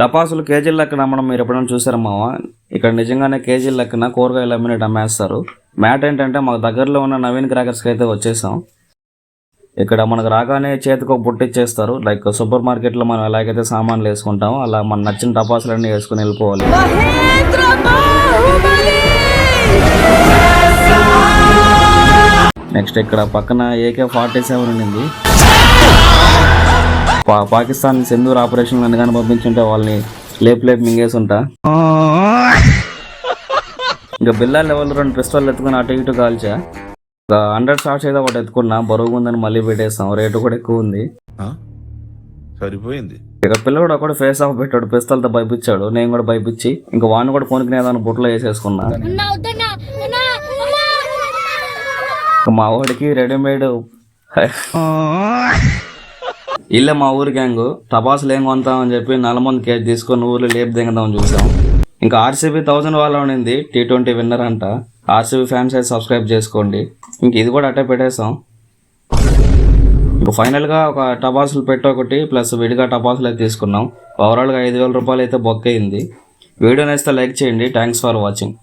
టపాసులు కేజీల లెక్కన అమ్మడం మీరు ఎప్పుడైనా చూసారా మామ ఇక్కడ నిజంగానే కేజీల లెక్కన కూరగాయలు అమ్మినట్టు అమ్మేస్తారు. మ్యాట్ ఏంటంటే మాకు దగ్గరలో ఉన్న నవీన్ క్రాకర్స్కి అయితే వచ్చేసాం. ఇక్కడ మనకు రాగానే చేతికి ఒక బుట్ట ఇచ్చేస్తారు. లైక్ సూపర్ మార్కెట్లో మనం ఎలాగైతే సామాన్లు వేసుకుంటామో అలా మన నచ్చిన టపాసులన్నీ వేసుకుని వెళ్ళిపోవాలి. నెక్స్ట్ ఇక్కడ పక్కన ఏకే ఫార్టీ సెవెన్ ఉండింది. పా- పాకిస్తాన్ సింధూర్ ఆపరేషన్ అందుకని పంపించుంటే వాళ్ళని లేపు లేపు మింగేసి ఉంటా ఇంకా బిల్లా లెవెల్ రెండు పిస్తోల్ ఎత్తుకుని అటు ఇటు కాల్చా? ఒక హండ్రెడ్ షార్ట్స్ అయితే ఒకటి ఎత్తుకున్నా బరువు ఉందని మళ్ళీ పెట్టేస్తాం. రేటు కూడా ఎక్కువ ఉంది. ఆ? సరిపోయింది. ఇక పిల్లడు ఒకటి ఫేస్ ఆఫ్ పెట్టాడు పిస్తోల్తో భయపించాడు. నేను కూడా భయపించి ఇంకా వాడిని కూడా కొనుక్కునేదాన్ని బుట్టలో వేసేసుకున్నా. మా వాడికి రెడీమేడ్ ఇల్లు మా ఊరి గ్యాంగ్ టపాసులు ఏం కొంటామని చెప్పి నలమంది కేజీ తీసుకొని ఊర్లో లేపు దింగదామని చూసాం. ఇంకా ఆర్సీబీ థౌజండ్ వాళ్ళ ఉండింది టీ ట్వంటీ విన్నర్ అంట. ఆర్సీబీ ఫ్యాన్స్ అయితే సబ్స్క్రైబ్ చేసుకోండి. ఇంక ఇది కూడా అట్టే పెట్టేసాం ఇంకా ఫైనల్గా ఒక టపాసులు పెట్టి ఒకటి ప్లస్ విడిగా టపాసులు అయితే తీసుకున్నాం. ఓవరాల్గా ఐదు వేల రూపాయలు అయితే బొక్క అయింది. వీడియో నేస్తే లైక్ చేయండి. Thanks for watching